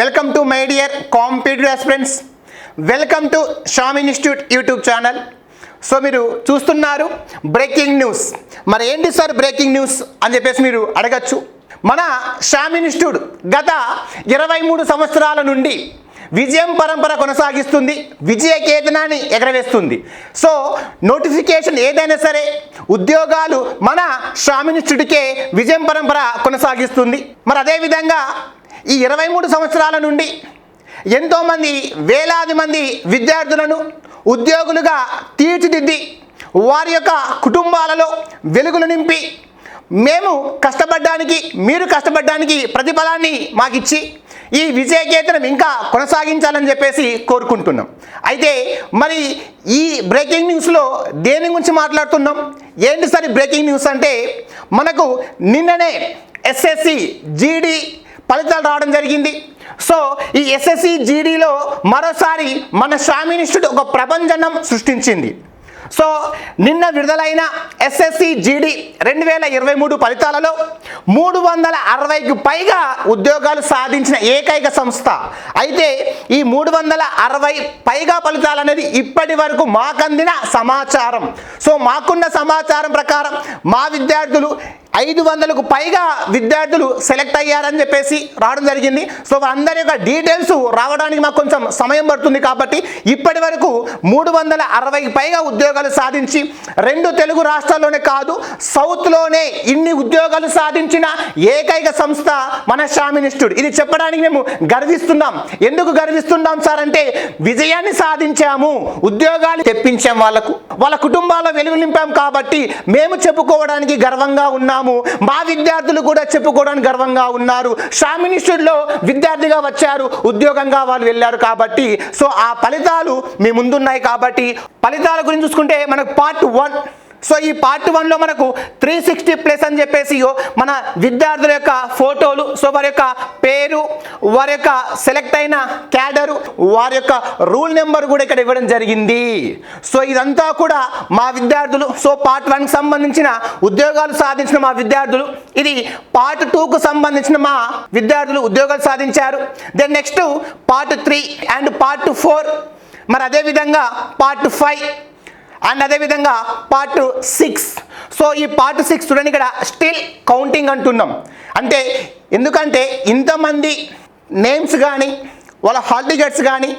Welcome to my dear competitive aspirants welcome to Sham institute YouTube channel so మీరు చూస్తున్నారు breaking news మరి ఏంటి sir breaking news అని చెప్పేసి మీరు అడగచ్చు. మన షామ్ ఇన్స్టిట్యూట్ గత ఇరవై మూడు సంవత్సరాల నుండి విజయం పరంపర కొనసాగిస్తుంది. విజయ కేతనాన్ని ఎగరవేస్తుంది. సో నోటిఫికేషన్ ఏదైనా సరే ఉద్యోగాలు మన షామ్ ఇన్స్టిట్యూట్కే విజయం పరంపర కొనసాగిస్తుంది. మరి అదేవిధంగా ఈ ఇరవై మూడు సంవత్సరాల నుండి ఎంతోమంది వేలాది మంది విద్యార్థులను ఉద్యోగులుగా తీర్చిదిద్ది వారి యొక్క కుటుంబాలలో వెలుగులు నింపి మేము కష్టపడడానికి మీరు కష్టపడడానికి ప్రతిఫలాన్ని మాకిచ్చి ఈ విజయకేతనం ఇంకా కొనసాగించాలని చెప్పేసి కోరుకుంటున్నాం. అయితే మరి ఈ బ్రేకింగ్ న్యూస్లో దేని గురించి మాట్లాడుతున్నాం? ఏంటి సార్ బ్రేకింగ్ న్యూస్ అంటే మనకు నిన్ననే ఎస్ఎస్సి జీడీ ఫలితాలు రావడం జరిగింది. సో ఈ ఎస్ఎస్సి జీడీలో మరోసారి మన షామ్ ఇన్స్టిట్యూట్ ఒక ప్రపంచనం సృష్టించింది. సో నిన్న విడుదలైన ఎస్ఎస్సి జీడీ రెండు వేల ఇరవై మూడు ఫలితాలలో మూడు వందల అరవైకి పైగా ఉద్యోగాలు సాధించిన ఏకైక సంస్థ. అయితే ఈ మూడు వందల అరవై పైగా ఫలితాలు అనేది ఇప్పటి వరకు మాకందిన సమాచారం. సో మాకున్న సమాచారం ప్రకారం మా విద్యార్థులు ఐదు వందలకు పైగా విద్యార్థులు సెలెక్ట్ అయ్యారని చెప్పేసి రావడం జరిగింది. సో వారందరి యొక్క డీటెయిల్స్ రావడానికి మాకు కొంచెం సమయం పడుతుంది కాబట్టి ఇప్పటి వరకు మూడు వందల అరవైకి పైగా ఉద్యోగాలు సాధించి రెండు తెలుగు రాష్ట్రాల్లోనే కాదు సౌత్లోనే ఇన్ని ఉద్యోగాలు సాధించి సాధించిన ఏకైక సంస్థ మన షామ్ ఇన్స్టిట్యూట్ ఇది చెప్పడానికి మేము గర్విస్తున్నాం. ఎందుకు గర్విస్తున్నాం సార్ అంటే విజయాన్ని సాధించాము. ఉద్యోగాలు తెప్పించాం వాళ్ళకు. వాళ్ళ కుటుంబాల్లో వెలుగు నింపాం కాబట్టి మేము చెప్పుకోవడానికి గర్వంగా ఉన్నాము. మా విద్యార్థులు కూడా చెప్పుకోవడానికి గర్వంగా ఉన్నారు. షామ్ ఇన్స్టిట్యూట్లో విద్యార్థిగా వచ్చారు ఉద్యోగంగా వాళ్ళు వెళ్ళారు కాబట్టి సో ఆ ఫలితాలు మీ ముందున్నాయి కాబట్టి ఫలితాల గురించి చూసుకుంటే మనకు పార్ట్ వన్ సో ఈ పార్ట్ వన్లో మనకు త్రీ సిక్స్టీ ప్లస్ అని చెప్పేసి మన విద్యార్థుల యొక్క ఫోటోలు సో వారి యొక్క పేరు వారి యొక్క సెలెక్ట్ అయిన క్యాడరు వారి యొక్క రూల్ నెంబర్ కూడా ఇక్కడ ఇవ్వడం జరిగింది. సో ఇదంతా కూడా మా విద్యార్థులు సో పార్ట్ వన్కి సంబంధించిన ఉద్యోగాలు సాధించిన మా విద్యార్థులు ఇది పార్ట్ టూకు సంబంధించిన మా విద్యార్థులు ఉద్యోగాలు సాధించారు. Then next part three and part four మరి అదేవిధంగా పార్ట్ ఫైవ్ అండ్ అదేవిధంగా పార్ట్ సిక్స్ సో ఈ పార్ట్ సిక్స్ చూడండి ఇక్కడ స్టిల్ కౌంటింగ్ అంటున్నాం. అంటే ఎందుకంటే ఇంతమంది నేమ్స్ కానీ వాళ్ళ హాల్ టికెట్స్ కానీ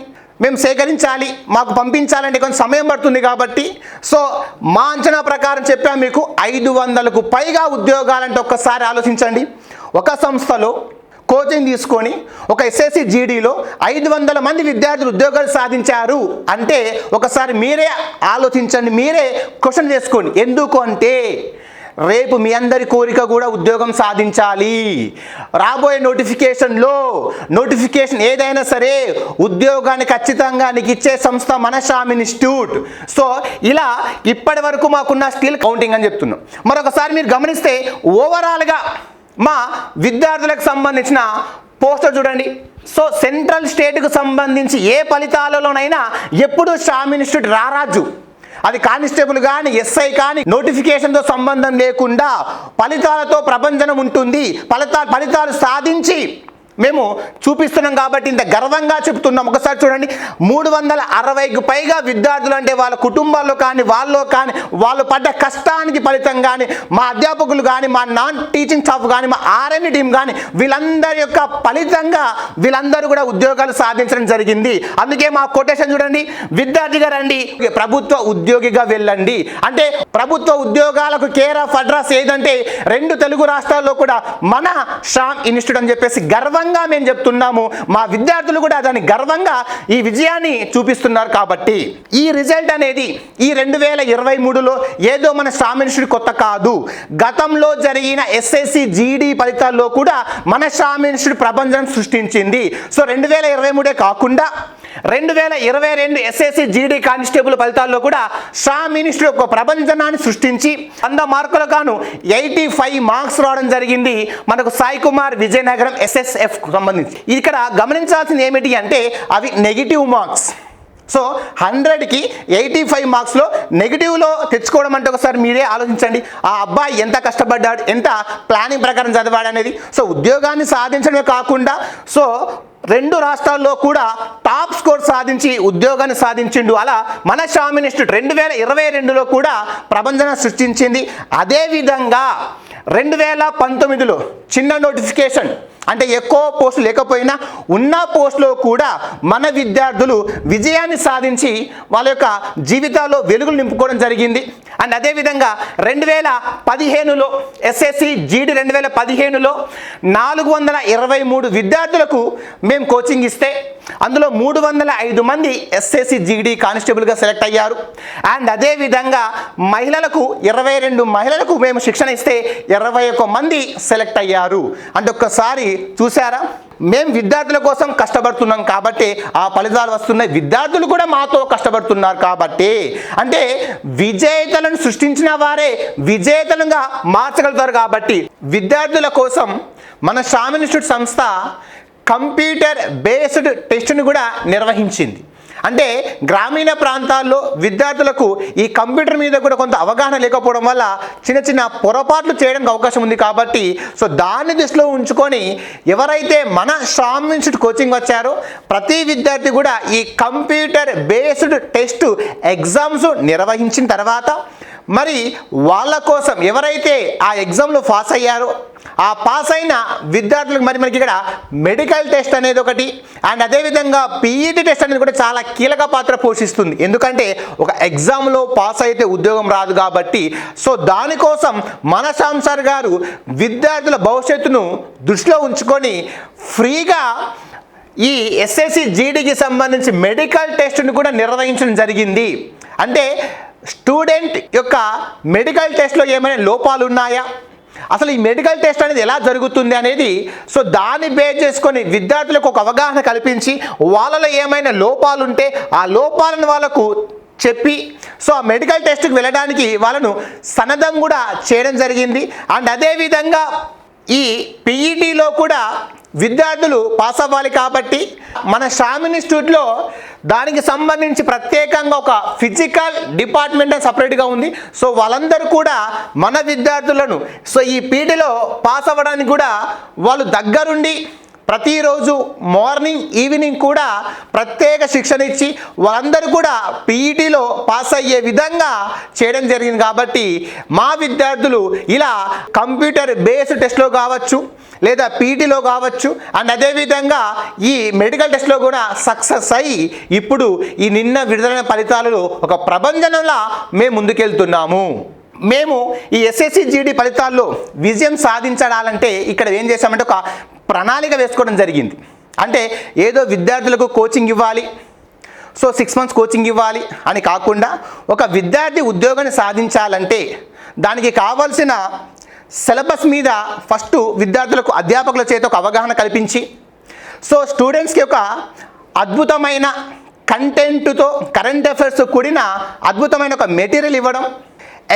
మేము సేకరించాలి మాకు పంపించాలంటే కొంచెం సమయం పడుతుంది కాబట్టి. సో మా అంచనా ప్రకారం చెప్పాం మీకు ఐదు వందలకు పైగా ఉద్యోగాలంటే ఒక్కసారి ఆలోచించండి. ఒక సంస్థలో కోచింగ్ తీసుకొని ఒక ఎస్ఎస్సి జీడీలో ఐదు వందల మంది విద్యార్థులు ఉద్యోగాలు సాధించారు. అంటే ఒకసారి మీరే ఆలోచించండి మీరే క్వశ్చన్ చేసుకోండి. ఎందుకు అంటే రేపు మీ అందరి కోరిక కూడా ఉద్యోగం సాధించాలి. రాబోయే నోటిఫికేషన్లో నోటిఫికేషన్ ఏదైనా సరే ఉద్యోగాన్ని ఖచ్చితంగా నీకు ఇచ్చే సంస్థ మనషామ్ ఇన్స్టిట్యూట్. సో ఇలా ఇప్పటి వరకు మాకున్న స్కిల్ కౌంటింగ్ అని చెప్తున్నాం. మరొకసారి మీరు గమనిస్తే ఓవరాల్గా మా విద్యార్థులకు సంబంధించిన పోస్టర్ చూడండి. సో సెంట్రల్ స్టేట్కు సంబంధించి ఏ ఫలితాలలోనైనా ఎప్పుడు షామ్ ఇన్స్టిట్యూట్ రారాజు. అది కానిస్టేబుల్ కానీ ఎస్ఐ కానీ నోటిఫికేషన్తో సంబంధం లేకుండా ఫలితాలతో ప్రబంధనం ఉంటుంది. ఫలితాలు ఫలితాలు సాధించి మేము చూపిస్తున్నాం కాబట్టి ఇంత గర్వంగా చెప్తున్నాం. ఒకసారి చూడండి. మూడు వందల అరవైకి పైగా విద్యార్థులు అంటే వాళ్ళ కుటుంబాల్లో కానీ వాళ్ళలో కానీ వాళ్ళు పడ్డ కష్టానికి ఫలితం కానీ మా అధ్యాపకులు కానీ మా నాన్ టీచింగ్ స్టాఫ్ కానీ మా ఆర్ఎన్ టీం కానీ వీళ్ళందరి యొక్క ఫలితంగా వీళ్ళందరూ కూడా ఉద్యోగాలు సాధించడం జరిగింది. అందుకే మా కొటేషన్ చూడండి. విద్యార్థిగా రండి. ప్రభుత్వ ఉద్యోగిగా వెళ్ళండి. అంటే ప్రభుత్వ ఉద్యోగాలకు కేర్ ఆఫ్ అడ్రస్ ఏదంటే రెండు తెలుగు రాష్ట్రాల్లో కూడా మన షామ్ ఇన్స్టిట్యూట్ అని చెప్పేసి గర్వంగా మేము చెప్తున్నాము. మా విద్యార్థులు కూడా దాన్ని గర్వంగా ఈ విజయాన్ని చూపిస్తున్నారు కాబట్టి ఈ రిజల్ట్ అనేది ఈ రెండు వేల ఇరవై మూడులో ఏదో మన షామ్ కొత్త కాదు. గతంలో జరిగిన ఎస్ఎస్సి జీడీ ఫలితాల్లో కూడా మన షామ్ ప్రబంధం ప్రపంచం సృష్టించింది. సో రెండు వేల ఇరవై మూడే కాకుండా రెండు వేల ఇరవై రెండు ఎస్ఎస్సి జీడీ కానిస్టేబుల్ ఫలితాల్లో కూడా షా మినిస్టర్ ఒక ప్రపంచనాన్ని సృష్టించి వంద మార్కులు గాను ఎయిటీ ఫైవ్ మార్క్స్ రావడం జరిగింది. మనకు సాయి కుమార్ విజయనగరం ఎస్ఎస్ఎఫ్ సంబంధించి. ఇక్కడ గమనించాల్సింది ఏమిటి అంటే అవి నెగిటివ్ మార్క్స్. సో హండ్రెడ్కి ఎయిటీ ఫైవ్ మార్క్స్లో నెగిటివ్లో తెచ్చుకోవడం అంటే ఒకసారి మీరే ఆలోచించండి. ఆ అబ్బాయి ఎంత కష్టపడ్డాడు ఎంత ప్లానింగ్ ప్రకారం చదివాడు అనేది సో ఉద్యోగాన్ని సాధించడమే కాకుండా సో రెండు రాష్ట్రాల్లో కూడా టాప్ స్కోర్ సాధించి ఉద్యోగాన్ని సాధించిండు. అలా మన షామ్ ఇన్స్టిట్యూట్ రెండు వేల ఇరవై రెండులో కూడా ప్రబంధన సృష్టించింది. అదేవిధంగా రెండు వేల పంతొమ్మిదిలో చిన్న నోటిఫికేషన్ అంటే ఎక్కువ పోస్టులు లేకపోయినా ఉన్న పోస్టులో కూడా మన విద్యార్థులు విజయాన్ని సాధించి వాళ్ళ యొక్క జీవితాల్లో వెలుగులు నింపుకోవడం జరిగింది. అండ్ అదేవిధంగా రెండు వేల పదిహేనులో ఎస్ఎస్సి జీడి రెండు వేల పదిహేనులో నాలుగు వందల ఇరవై మూడు విద్యార్థులకు మేము కోచింగ్ ఇస్తే అందులో మూడు వందల ఐదు మంది ఎస్ఎస్సి జీడి కానిస్టేబుల్గా సెలెక్ట్ అయ్యారు. అండ్ అదేవిధంగా మహిళలకు ఇరవై రెండు మహిళలకు మేము శిక్షణ ఇస్తే ఇరవై ఒక్క మంది సెలెక్ట్ అయ్యారు. అంటే ఒక్కసారి చూసారా మేము విద్యార్థుల కోసం కష్టపడుతున్నాం కాబట్టి ఆ ఫలితాలు వస్తున్నాయి. విద్యార్థులు కూడా మాతో కష్టపడుతున్నారు కాబట్టి. అంటే విజేతలను సృష్టించిన వారే విజేతలుగా మార్చగలుగుతారు కాబట్టి విద్యార్థుల కోసం మన షామ్ ఇన్స్టిట్యూట్ సంస్థ కంప్యూటర్ బేస్డ్ టెస్ట్ను కూడా నిర్వహించింది. అంటే గ్రామీణ ప్రాంతాల్లో విద్యార్థులకు ఈ కంప్యూటర్ మీద కూడా కొంత అవగాహన లేకపోవడం వల్ల చిన్న చిన్న పొరపాట్లు చేయడానికి అవకాశం ఉంది కాబట్టి సో దాన్ని దృష్టిలో ఉంచుకొని ఎవరైతే మన షామ్ ఇన్స్టిట్యూట్ కోచింగ్ వచ్చారో ప్రతి విద్యార్థి కూడా ఈ కంప్యూటర్ బేస్డ్ టెస్ట్ ఎగ్జామ్స్ నిర్వహించిన తర్వాత మరి వాళ్ళ కోసం ఎవరైతే ఆ ఎగ్జామ్లో పాస్ అయ్యారో ఆ పాస్ అయిన విద్యార్థులకు మరి మనకి ఇక్కడ మెడికల్ టెస్ట్ అనేది ఒకటి అండ్ అదేవిధంగా పీఈటీ టెస్ట్ అనేది కూడా చాలా కీలక పాత్ర పోషిస్తుంది. ఎందుకంటే ఒక ఎగ్జామ్లో పాస్ అయితే ఉద్యోగం రాదు కాబట్టి సో దానికోసం మనశాం సార్ గారు విద్యార్థుల భవిష్యత్తును దృష్టిలో ఉంచుకొని ఫ్రీగా ఈ ఎస్ఎస్సి జీడీకి సంబంధించి మెడికల్ టెస్ట్ను కూడా నిర్వహించడం జరిగింది. అంటే స్టూడెంట్ యొక్క మెడికల్ టెస్ట్లో ఏమైనా లోపాలు ఉన్నాయా అసలు ఈ మెడికల్ టెస్ట్ అనేది ఎలా జరుగుతుంది అనేది సో దాన్ని బేస్ చేసుకొని విద్యార్థులకు ఒక అవగాహన కల్పించి వాళ్ళలో ఏమైనా లోపాలు ఉంటే ఆ లోపాలను వాళ్ళకు చెప్పి సో ఆ మెడికల్ టెస్ట్కి వెళ్ళడానికి వాళ్ళను సన్నద్ధం కూడా చేయడం జరిగింది. అండ్ అదేవిధంగా ఈ పీఈటీలో కూడా విద్యార్థులు పాస్ అవ్వాలి కాబట్టి మన షామ్ ఇన్స్టిట్యూట్లో దానికి సంబంధించి ప్రత్యేకంగా ఒక ఫిజికల్ డిపార్ట్మెంట్ సపరేట్గా ఉంది. సో వాళ్ళందరూ కూడా మన విద్యార్థులను సో ఈ పీటీలో పాస్ అవ్వడానికి కూడా వాళ్ళు దగ్గరుండి ప్రతిరోజు మార్నింగ్ ఈవినింగ్ కూడా ప్రత్యేక శిక్షణ ఇచ్చి వాళ్ళందరూ కూడా పీఈటీలో పాస్ అయ్యే విధంగా చేయడం జరిగింది కాబట్టి మా విద్యార్థులు ఇలా కంప్యూటర్ బేస్డ్ టెస్ట్లో కావచ్చు లేదా పీటీలో కావచ్చు అండ్ అదేవిధంగా ఈ మెడికల్ టెస్ట్లో కూడా సక్సెస్ అయ్యి ఇప్పుడు ఈ నిన్న విడుదలైన ఫలితాలలో ఒక ప్రబంధనంలా మేము ముందుకెళ్తున్నాము. మేము ఈ ఎస్ఎస్సి జీడీ ఫలితాల్లో విజయం సాధించడాలంటే ఇక్కడ ఏం చేశామంటే ఒక ప్రణాళిక వేసుకోవడం జరిగింది. అంటే ఏదో విద్యార్థులకు కోచింగ్ ఇవ్వాలి. సో సిక్స్ మంత్స్ కోచింగ్ ఇవ్వాలి అని కాకుండా ఒక విద్యార్థి ఉద్యోగాన్ని సాధించాలంటే దానికి కావాల్సిన సిలబస్ మీద ఫస్ట్ విద్యార్థులకు అధ్యాపకుల చేత ఒక అవగాహన కల్పించి సో స్టూడెంట్స్కి ఒక అద్భుతమైన కంటెంట్తో కరెంట్ అఫైర్స్ కూడిన అద్భుతమైన ఒక మెటీరియల్ ఇవ్వడం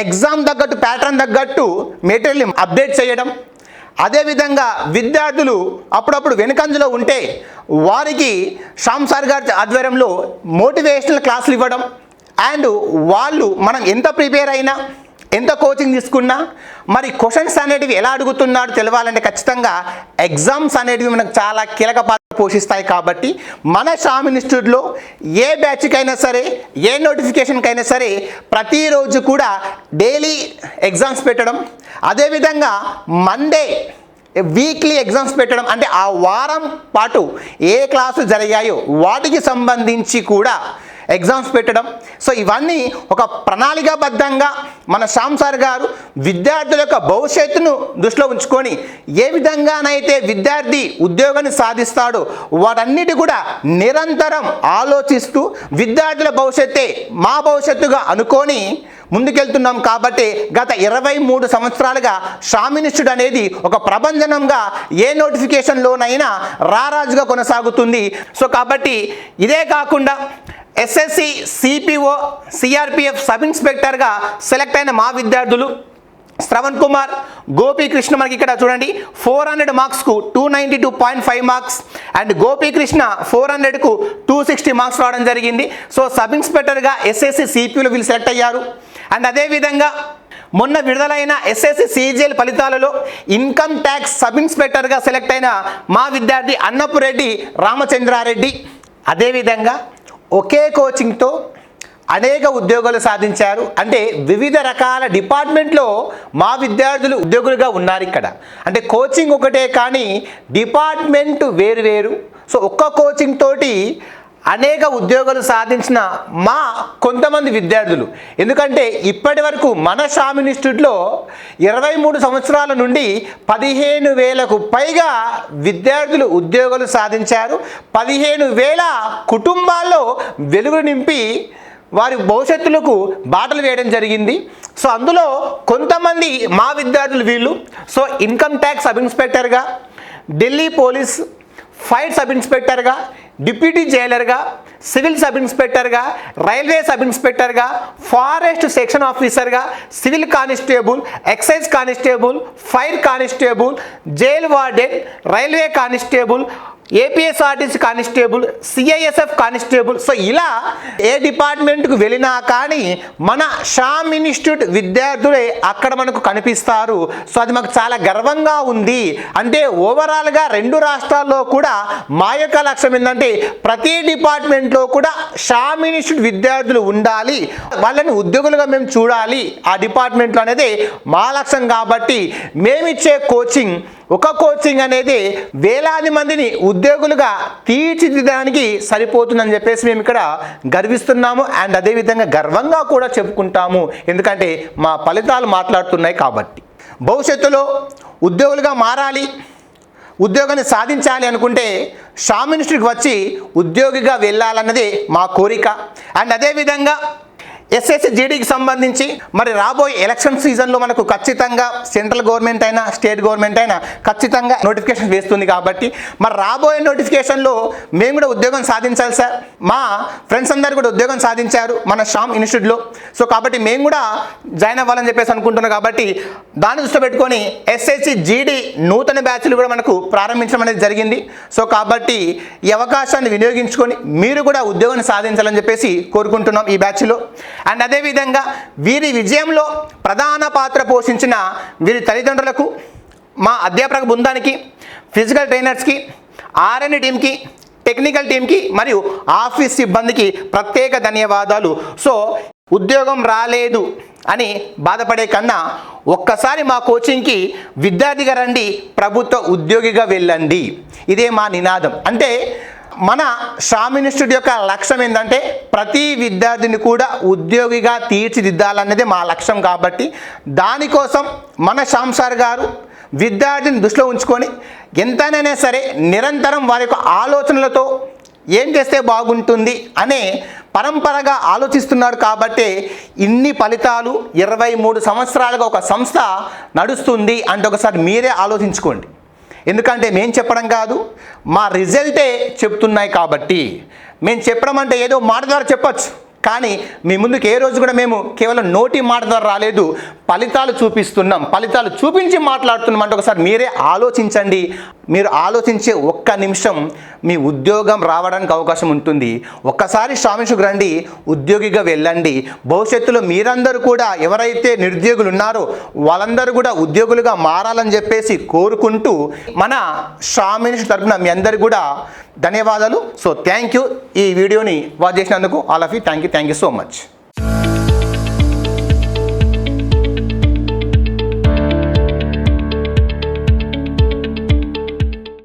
ఎగ్జామ్ తగ్గట్టు ప్యాటర్న్ తగ్గట్టు మెటీరియల్ అప్డేట్ చేయడం అదేవిధంగా విద్యార్థులు అప్పుడప్పుడు వెనుకంజలో ఉంటే వారికి శ్యామ్ సార్ గారి ఆధ్వర్యంలో మోటివేషనల్ క్లాసులు ఇవ్వడం అండ్ వాళ్ళు మనం ఎంత ప్రిపేర్ అయినా ఎంత కోచింగ్ తీసుకున్నా మరి క్వశ్చన్స్ అనేటివి ఎలా అడుగుతున్నాడు తెలవాలంటే ఖచ్చితంగా ఎగ్జామ్స్ అనేటివి మనకు చాలా కీలక పాత్ర పోషిస్తాయి కాబట్టి మన షామ్ ఇన్స్టిట్యూట్లో ఏ బ్యాచ్కైనా సరే ఏ నోటిఫికేషన్కైనా సరే ప్రతిరోజు కూడా డైలీ ఎగ్జామ్స్ పెట్టడం అదేవిధంగా మండే వీక్లీ ఎగ్జామ్స్ పెట్టడం అంటే ఆ వారం పాటు ఏ క్లాసు జరిగాయో వాటికి సంబంధించి కూడా ఎగ్జామ్స్ పెట్టడం. సో ఇవన్నీ ఒక ప్రణాళికాబద్ధంగా మన శ్యామ్ సార్ గారు విద్యార్థుల యొక్క భవిష్యత్తును దృష్టిలో ఉంచుకొని ఏ విధంగానైతే విద్యార్థి ఉద్యోగాన్ని సాధిస్తాడో వాటన్నిటి కూడా నిరంతరం ఆలోచిస్తూ విద్యార్థుల భవిష్యత్తే మా భవిష్యత్తుగా అనుకొని ముందుకెళ్తున్నాం కాబట్టి గత ఇరవై మూడు సంవత్సరాలుగా షామినిస్టుడు అనేది ఒక ప్రబంధనంగా ఏ నోటిఫికేషన్లోనైనా రారాజుగా కొనసాగుతుంది. సో కాబట్టి ఇదే కాకుండా ఎస్ఎస్సి సిపిఓ సిఆర్పిఎఫ్ సబ్ ఇన్స్పెక్టర్గా సెలెక్ట్ అయిన మా విద్యార్థులు శ్రవణ్ కుమార్ గోపీకృష్ణ మనకి ఇక్కడ చూడండి four hundred మార్క్స్కు two ninety two point five marks and Gopikrishna four హండ్రెడ్కు two sixty marks రావడం జరిగింది. సో సబ్ ఇన్స్పెక్టర్గా ఎస్ఎస్సి సిపిలు వీళ్ళు సెలెక్ట్ అయ్యారు. అండ్ అదేవిధంగా మొన్న విడుదలైన ఎస్ఎస్సి సిజిఎల్ ఫలితాలలో ఇన్కమ్ ట్యాక్స్ సబ్ ఇన్స్పెక్టర్గా సెలెక్ట్ అయిన మా విద్యార్థి అన్నపురెడ్డి రామచంద్రారెడ్డి. అదేవిధంగా ఒకే కోచింగ్తో అనేక ఉద్యోగాలు సాధించారు. అంటే వివిధ రకాల డిపార్ట్మెంట్లో మా విద్యార్థులు ఉద్యోగులుగా ఉన్నారు ఇక్కడ. అంటే కోచింగ్ ఒకటే కానీ డిపార్ట్మెంట్ వేరు వేరు. సో ఒక్క కోచింగ్ తోటి అనేక ఉద్యోగాలు సాధించిన మా కొంతమంది విద్యార్థులు. ఎందుకంటే ఇప్పటి వరకు మన షామ్ ఇన్స్టిట్యూట్లో ఇరవై మూడు సంవత్సరాల నుండి పదిహేను వేలకు పైగా విద్యార్థులు ఉద్యోగాలు సాధించారు. పదిహేను వేల కుటుంబాల్లో వెలుగు నింపి వారి భవిష్యత్తులకు బాటలు వేయడం జరిగింది. సో అందులో కొంతమంది మా విద్యార్థులు వీళ్ళు. సో ఇన్కమ్ ట్యాక్స్ సబ్ ఇన్స్పెక్టర్గా ఢిల్లీ పోలీస్ ఫైర్ సబ్ ఇన్స్పెక్టర్గా డిప్యూటీ జైలర్గా సివిల్ సబ్ ఇన్స్పెక్టర్గా రైల్వే సబ్ ఇన్స్పెక్టర్గా ఫారెస్ట్ సెక్షన్ ఆఫీసర్గా civil constable excise constable fire constable jail warden railway constable APSRTC constable CISF constable. So ఇలా ఏ డిపార్ట్మెంట్కు వెళ్ళినా కానీ మన షామ్ ఇన్స్టిట్యూట్ విద్యార్థులే అక్కడ మనకు కనిపిస్తారు. సో అది మాకు చాలా గర్వంగా ఉంది. అంటే ఓవరాల్గా రెండు రాష్ట్రాల్లో కూడా మా యొక్క లక్ష్యం ఏంటంటే ప్రతి డిపార్ట్మెంట్లో కూడా షామ్ ఇన్స్టిట్యూట్ విద్యార్థులు ఉండాలి. వాళ్ళని ఉద్యోగులుగా మేము చూడాలి. ఆ డిపార్ట్మెంట్లో అనేది మా లక్ష్యం కాబట్టి మేమిచ్చే కోచింగ్ ఒక కోచింగ్ అనేది వేలాది మందిని ఉద్యోగులుగా తీర్చిదిద్దడానికి సరిపోతుందని చెప్పేసి మేము ఇక్కడ గర్విస్తున్నాము అండ్ అదేవిధంగా గర్వంగా కూడా చెప్పుకుంటాము. ఎందుకంటే మా ఫలితాలు మాట్లాడుతున్నాయి కాబట్టి. భవిష్యత్తులో ఉద్యోగులుగా మారాలి ఉద్యోగాన్ని సాధించాలి అనుకుంటే షామ్ మినిస్ట్రీకి వచ్చి ఉద్యోగిగా వెళ్ళాలన్నదే మా కోరిక. అండ్ అదేవిధంగా ఎస్ఎస్సి జీడీకి సంబంధించి మరి రాబోయే ఎలక్షన్ సీజన్లో మనకు ఖచ్చితంగా సెంట్రల్ గవర్నమెంట్ అయినా స్టేట్ గవర్నమెంట్ అయినా ఖచ్చితంగా నోటిఫికేషన్ వేస్తుంది కాబట్టి మరి రాబోయే నోటిఫికేషన్లో మేము కూడా ఉద్యోగం సాధించాలి సార్. మా ఫ్రెండ్స్ అందరు కూడా ఉద్యోగం సాధించారు మన షామ్ ఇన్స్టిట్యూట్లో. సో కాబట్టి మేము కూడా జాయిన్ అవ్వాలని చెప్పేసి అనుకుంటున్నాం కాబట్టి దాన్ని దృష్టిలో పెట్టుకొని ఎస్ఎస్సి జీడీ నూతన బ్యాచ్లు కూడా మనకు ప్రారంభించడం అనేది జరిగింది. సో కాబట్టి ఈ అవకాశాన్ని వినియోగించుకొని మీరు కూడా ఉద్యోగాన్ని సాధించాలని చెప్పేసి కోరుకుంటున్నాం ఈ బ్యాచ్లో. అండ్ అదేవిధంగా వీరి విజయంలో ప్రధాన పాత్ర పోషించిన వీరి తల్లిదండ్రులకు మా అధ్యాపక బృందానికి ఫిజికల్ ట్రైనర్స్కి ఆర్ఎన్ టీంకి టెక్నికల్ టీంకి మరియు ఆఫీస్ సిబ్బందికి ప్రత్యేక ధన్యవాదాలు. సో ఉద్యోగం రాలేదు అని బాధపడే కన్నా ఒక్కసారి మా కోచింగ్కి విద్యార్థిగా రండి ప్రభుత్వ ఉద్యోగిగా వెళ్ళండి. ఇదే మా నినాదం. అంటే మన షామ్ ఇన్స్టిట్యూట్ యొక్క లక్ష్యం ఏంటంటే ప్రతి విద్యార్థిని కూడా ఉద్యోగిగా తీర్చిదిద్దాలన్నదే మా లక్ష్యం కాబట్టి దానికోసం మన శ్యామ్ సార్ గారు విద్యార్థిని దృష్టిలో ఉంచుకొని ఎంతనైనా సరే నిరంతరం వారి యొక్క ఆలోచనలతో ఏం చేస్తే బాగుంటుంది అనే పరంపరగా ఆలోచిస్తున్నాడు కాబట్టే ఇన్ని ఫలితాలు ఇరవై మూడు సంవత్సరాలుగా ఒక సంస్థ నడుస్తుంది అంటే ఒకసారి మీరే ఆలోచించుకోండి. ఎందుకంటే మేము చెప్పడం కాదు మా రిజల్టే చెప్తున్నాయి కాబట్టి. మేము చెప్పడం అంటే ఏదో మాట ద్వారా చెప్పచ్చు. కానీ మీ ముందుకు ఏ రోజు కూడా మేము కేవలం నోటి మాట ద్వారా రాలేదు ఫలితాలు చూపిస్తున్నాం. ఫలితాలు చూపించి మాట్లాడుతున్నాం అంటే ఒకసారి మీరే ఆలోచించండి. మీరు ఆలోచించే ఒక్క నిమిషం మీ ఉద్యోగం రావడానికి అవకాశం ఉంటుంది. ఒక్కసారి శ్రామించుకు రండి ఉద్యోగిగా వెళ్ళండి. భవిష్యత్తులో మీరందరూ కూడా ఎవరైతే నిరుద్యోగులు ఉన్నారో వాళ్ళందరూ కూడా ఉద్యోగులుగా మారాలని చెప్పేసి కోరుకుంటూ మన శ్రామిష్ తరపున మీ అందరు కూడా ధన్యవాదాలు. సో థ్యాంక్ యూ ఈ వీడియోని వాచ్ చేసినందుకు all of you thank you thank you so much